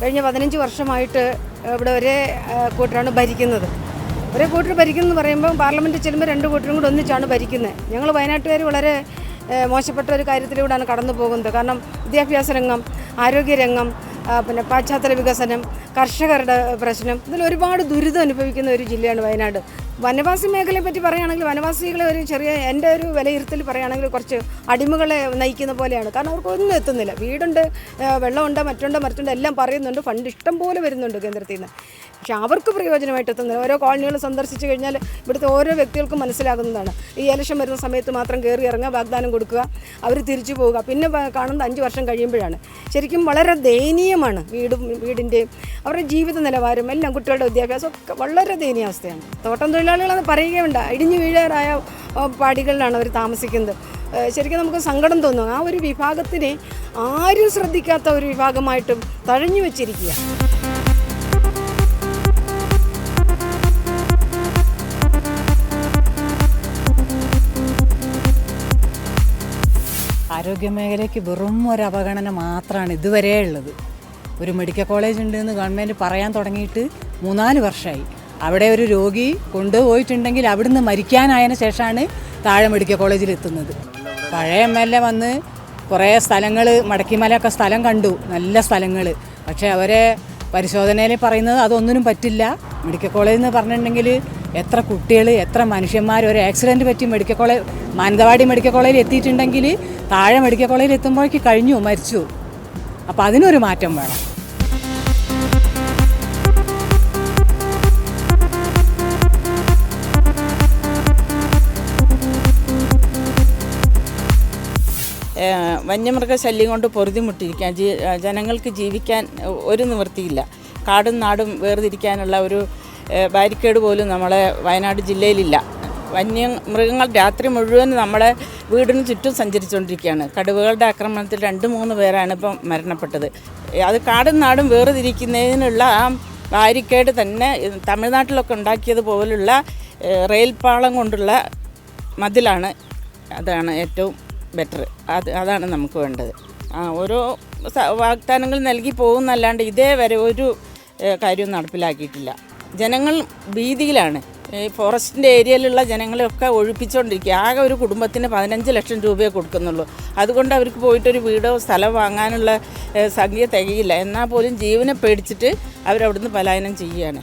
കഴിഞ്ഞ പതിനഞ്ച് വർഷമായിട്ട് ഇവിടെ ഒരേ കൂട്ടരാണ് ഭരിക്കുന്നത്. ഒരേ കൂട്ടർ ഭരിക്കുന്നു പറയുമ്പോൾ പാർലമെന്റിൽ ചെല്ലുമ്പോൾ രണ്ട് കൂട്ടരും കൂടി ഒന്നിച്ചാണ് ഭരിക്കുന്നത് ഞങ്ങൾ വയനാട്ടുകാർ വളരെ മോശപ്പെട്ട ഒരു കാര്യത്തിലൂടെയാണ് കടന്നു പോകുന്നത്. കാരണം വിദ്യാഭ്യാസ രംഗം ആരോഗ്യരംഗം പിന്നെ പാശ്ചാത്തല വികസനം കർഷകരുടെ പ്രശ്നം ഇതിൽ ഒരുപാട് ദുരിതം അനുഭവിക്കുന്ന ഒരു ജില്ലയാണ് വയനാട്. വനവാസി മേഖലയെ പറ്റി പറയുകയാണെങ്കിൽ വനവാസികളെ ഒരു ചെറിയ എന്റെ ഒരു വിലയിരുത്തൽ പറയുകയാണെങ്കിൽ കുറച്ച് അടിമകളെ നയിക്കുന്ന പോലെയാണ്. കാരണം അവർക്കൊന്നും എത്തുന്നില്ല. വീടുണ്ട് വെള്ളമുണ്ട് മറ്റുണ്ട് മറ്റുണ്ട് എല്ലാം പറയുന്നുണ്ട്. ഫണ്ട് ഇഷ്ടം പോലെ വരുന്നുണ്ട് കേന്ദ്രത്തിൽ നിന്ന്. പക്ഷെ അവർക്ക് പ്രയോജനമായിട്ട് എത്തുന്നില്ല ഓരോ കോളനികൾ സന്ദർശിച്ചു കഴിഞ്ഞാൽ ഇവിടുത്തെ ഓരോ വ്യക്തികൾക്കും മനസ്സിലാകുന്നതാണ്. ഈ ഇലക്ഷൻ വരുന്ന സമയത്ത് മാത്രം കയറി ഇറങ്ങുക വാഗ്ദാനം കൊടുക്കുക അവർ തിരിച്ചു പോവുക. പിന്നെ കാണുന്നത് അഞ്ച് വർഷം കഴിയുമ്പോഴാണ്. ശരിക്കും വളരെ ദയനീയമാണ് വീടും വീടിന്റെയും അവരുടെ ജീവിത നിലവാരം എല്ലാം കുട്ടികളുടെ വിദ്യാഭ്യാസം ഒക്കെ വളരെ ദയനീയാവസ്ഥയാണ് തോട്ടം തൊഴിലാളികളെന്ന് പറയുകയുണ്ട ഇടിഞ്ഞു വീഴാറായ പാടികളിലാണ് അവർ താമസിക്കുന്നത്. ശരിക്കും നമുക്ക് സങ്കടം തോന്നും. ആ ഒരു വിഭാഗത്തിനെ ആരും ശ്രദ്ധിക്കാത്ത ഒരു വിഭാഗമായിട്ടും തഴഞ്ഞു വെച്ചിരിക്കുക ആരോഗ്യമേഖലയ്ക്ക് വെറും ഒരു അവഗണന മാത്രമാണ് ഇതുവരെ ഉള്ളത്. ഒരു മെഡിക്കൽ കോളേജ് ഉണ്ട് എന്ന് ഗവൺമെന്റ് പറയാൻ തുടങ്ങിയിട്ട് മൂന്നാൽ വർഷമായി. അവിടെ ഒരു രോഗി കൊണ്ടുപോയിട്ടുണ്ടെങ്കിൽ അവിടുന്ന് മരിക്കാനായതിനു ശേഷമാണ് താഴെ മെഡിക്കൽ കോളേജിൽ എത്തുന്നത്. പഴയ എം എൽ എ വന്ന് കുറേ സ്ഥലങ്ങൾ മടക്കിമലയൊക്കെ സ്ഥലം കണ്ടു. നല്ല സ്ഥലങ്ങൾ പക്ഷേ അവരെ പരിശോധനയിൽ പറയുന്നത് അതൊന്നിനും പറ്റില്ല. മെഡിക്കൽ കോളേജ് എന്ന് പറഞ്ഞിട്ടുണ്ടെങ്കിൽ എത്ര കുട്ടികൾ എത്ര മനുഷ്യന്മാർ ഒരു ആക്സിഡന്റ് പറ്റി മെഡിക്കൽ കോളേജ് മാനന്തവാടി മെഡിക്കൽ കോളേജിൽ എത്തിയിട്ടുണ്ടെങ്കിൽ താഴെ മെഡിക്കൽ കോളേജിൽ എത്തുമ്പോഴേക്ക് കഴിഞ്ഞു മരിച്ചു. അപ്പോൾ അതിനൊരു മാറ്റം വേണം. വന്യമൃഗ വന്യമൃഗശല്യം കൊണ്ട് പൊറുതിമുട്ടിരിക്കാൻ ജനങ്ങൾക്ക് ജീവിക്കാൻ ഒരു നിവൃത്തിയില്ല. കാടും നാടും വേർതിരിക്കാനുള്ള ഒരു ബാരിക്കേഡ് പോലും നമ്മളെ വയനാട് ജില്ലയിലില്ല. വന്യ മൃഗങ്ങൾ രാത്രി മുഴുവൻ നമ്മളെ വീടിന് ചുറ്റും സഞ്ചരിച്ചുകൊണ്ടിരിക്കുകയാണ് കടുവകളുടെ ആക്രമണത്തിൽ രണ്ട് മൂന്ന് പേരാണ് ഇപ്പം മരണപ്പെട്ടത്. അത് കാടും നാടും വേർതിരിക്കുന്നതിനുള്ള ആ ബാരിക്കേഡ് തന്നെ തമിഴ്നാട്ടിലൊക്കെ ഉണ്ടാക്കിയത് പോലുള്ള റെയിൽപാളം റെയിൽ പാളം കൊണ്ടുള്ള മതിലാണ്. അതാണ് ഏറ്റവും ബെറ്റർ അത് അതാണ് നമുക്ക് വേണ്ടത്. ആ ഓരോ വാഗ്ദാനങ്ങൾ നൽകി പോകുന്നല്ലാണ്ട് ഇതേവരെ ഒരു കാര്യവും നടപ്പിലാക്കിയിട്ടില്ല. ജനങ്ങൾ ഭീതിയിലാണ്. ഈ ഫോറസ്റ്റിന്റെ ഏരിയയിലുള്ള ജനങ്ങളെയൊക്കെ ഒഴിപ്പിച്ചുകൊണ്ടിരിക്കുക ആകെ ഒരു കുടുംബത്തിന് പതിനഞ്ച് ലക്ഷം രൂപയെ കൊടുക്കുന്നുള്ളൂ. അതുകൊണ്ട് അവർക്ക് പോയിട്ടൊരു വീടോ സ്ഥലം വാങ്ങാനുള്ള സംഖ്യ തികയില്ല. എന്നാൽ പോലും ജീവനെ പേടിച്ചിട്ട് അവരവിടുന്ന് പലായനം ചെയ്യുകയാണ്.